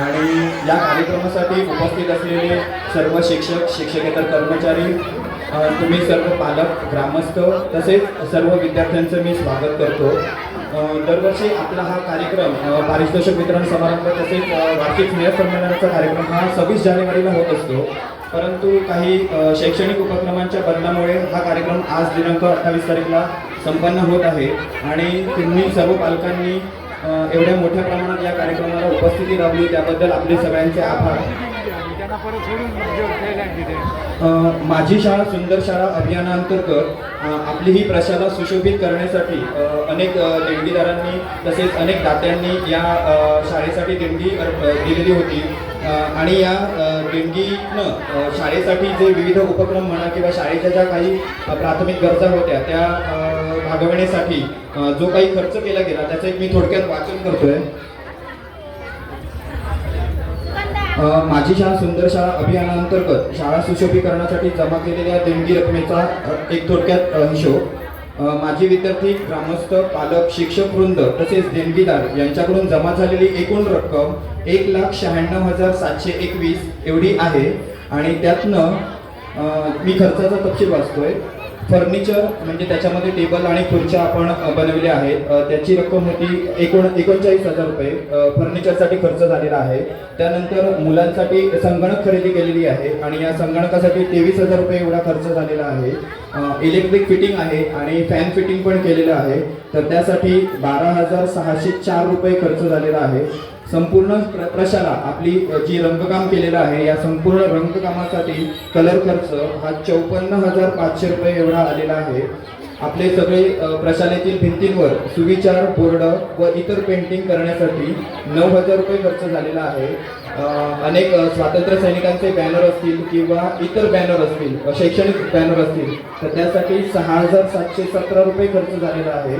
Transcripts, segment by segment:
आणि या कार्यक्रमासाठी उपस्थित असलेले सर्व शिक्षक शिक्षकेतर कर्मचारी तुम्ही सर्व पालक ग्रामस्थ तसेच सर्व विद्यार्थ्यांचं मी स्वागत करतो. दरवर्षी आपला हा कार्यक्रम पारितोषिक वितरण समारंभ तसेच वार्षिक स्नेहसंमेलनाचा कार्यक्रम हा सव्वीस जानेवारीला होत असतो. परंतु काही शैक्षणिक उपक्रमांच्या बदलामुळे हा कार्यक्रम आज दिनांक अठ्ठावीस तारीखला संपन्न होत आहे. आणि तुम्ही सर्व पालकांनी एवढ्या मोठ्या प्रमाणात या कार्यक्रमाला उपस्थिती लावली त्याबद्दल आपले सगळ्यांचे आभार. अ, माझी शाळा सुंदर शाळा अभियानाअंतर्गत आपली ही प्रशाला सुशोभित करण्यासाठी अनेक देणगीदारांनी तसेच अनेक दात्यांनी या शाळेसाठी देणगी दिलेली होती. आणि या देणगीनं शाळेसाठी जे विविध उपक्रम म्हणा किंवा शाळेच्या ज्या काही प्राथमिक गरजा होत्या त्या भागवण्यासाठी जो काही खर्च केला गेला त्याचं एक मी थोडक्यात वाचन करतोय. माझी शाळा सुंदर शाळा अभियानांतर्गत शाळा सुशोभीकरणासाठी जमा केलेल्या देणगी रकमेचा एक थोडक्यात हिशोब. माझे माजी विद्यार्थी ग्रामस्थ पालक शिक्षक वृंद तसेच देणगीदार यांच्याकडून जमा झालेली एकूण रक्कम एक लाख शहाण्णव हजार सातशे एकवीस एवढी आहे. आणि त्यातनं मी खर्चाचा तपशील वाचतोय. फर्निचर म्हणजे त्याच्यामध्ये टेबल आणि खुर्च्या आपण बनवल्या आहेत. त्याची रक्कम होती एकोण एकोणचाळीस हजार रुपये. फर्निचरसाठी खर्च झालेला आहे. त्यानंतर मुलांसाठी संगणक खरेदी केलेली आहे आणि या संगणकासाठी तेवीस हजार रुपये एवढा खर्च झालेला आहे. इलेक्ट्रिक फिटिंग आहे आणि फॅन फिटिंग पण केलेलं आहे. तर त्यासाठी बारा हजार सहाशे चार रुपये खर्च झालेला आहे. संपूर्ण प्र प्रशाला आपली जी रंगकाम केलेलं आहे या संपूर्ण रंगकामासाठी कलर खर्च हा चौपन्न हजार पाचशे रुपये एवढा आलेला आहे. आपले सगळे प्रशालेतील भिंतींवर सुविचार बोर्ड व इतर पेंटिंग करण्यासाठी नऊ हजार रुपये खर्च झालेला आहे. अनेक स्वातंत्र्य सैनिकांचे बॅनर असतील किंवा इतर बॅनर असतील शैक्षणिक बॅनर असतील तर त्यासाठी सहा हजार सातशे सतरा रुपये खर्च झालेला आहे.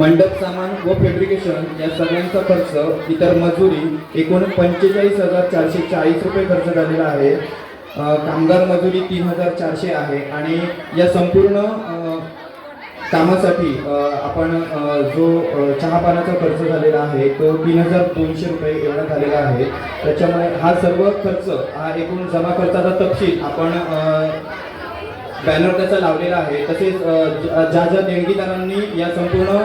मंडप सामान व फेब्रिकेशन या सगळ्यांचा खर्च इतर मजुरी एकूण पंचेचाळीस हजार चारशे चाळीस रुपये खर्च झालेला आहे. कामगार मजुरी तीन हजार चारशे आहे आणि या संपूर्ण कामासाठी आपण जो चहापानाचा खर्च झालेला आहे तो तीन हजार दोनशे रुपये एवढा झालेला आहे. त्याच्यामुळे हा सर्व खर्च हा एकूण जमा खर्चाचा तपशील आपण बॅनर त्याचा लावलेला आहे. तसेच ज्या ज्या देणगीदारांनी या संपूर्ण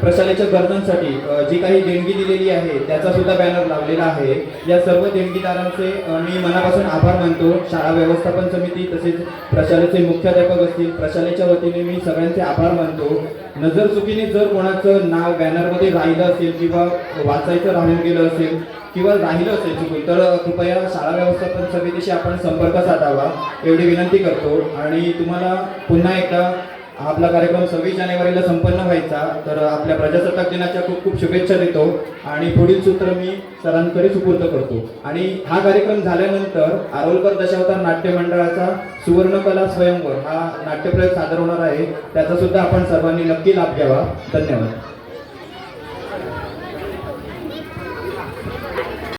प्रशालेच्या गरजांसाठी जी काही देणगी दिलेली आहे त्याचा सुद्धा बॅनर लावलेला आहे. या सर्व देणगीदारांचे मी मनापासून आभार मानतो. शाळा व्यवस्थापन समिती तसेच प्रशालेचे मुख्याध्यापक असतील प्रशालेच्या वतीने मी सगळ्यांचे आभार मानतो. नजर चुकीने जर कोणाचं नाव बॅनरमध्ये राहिलं असेल किंवा वाचायचं राहून गेलं असेल किंवा राहिलं असेल चुकून तर कृपया शाळा व्यवस्थापन समितीशी आपण संपर्क साधावा. एवढी विनंती करतो. आणि तुम्हाला पुन्हा एकदा आपला कार्यक्रम सव्वीस जानेवारीला संपन्न व्हायचा. तर आपल्या प्रजासत्ताक दिनाच्या खूप खूप शुभेच्छा देतो. आणि पुढील सूत्र मी सरांकडे सुपूर्द करतो. आणि हा कार्यक्रम झाल्यानंतर आरोलकर दशावतार नाट्य मंडळाचा सुवर्णकला स्वयंवर हा नाट्यप्रयोग सादर होणार आहे. त्याचा सुद्धा आपण सर्वांनी नक्की लाभ घ्यावा. धन्यवाद.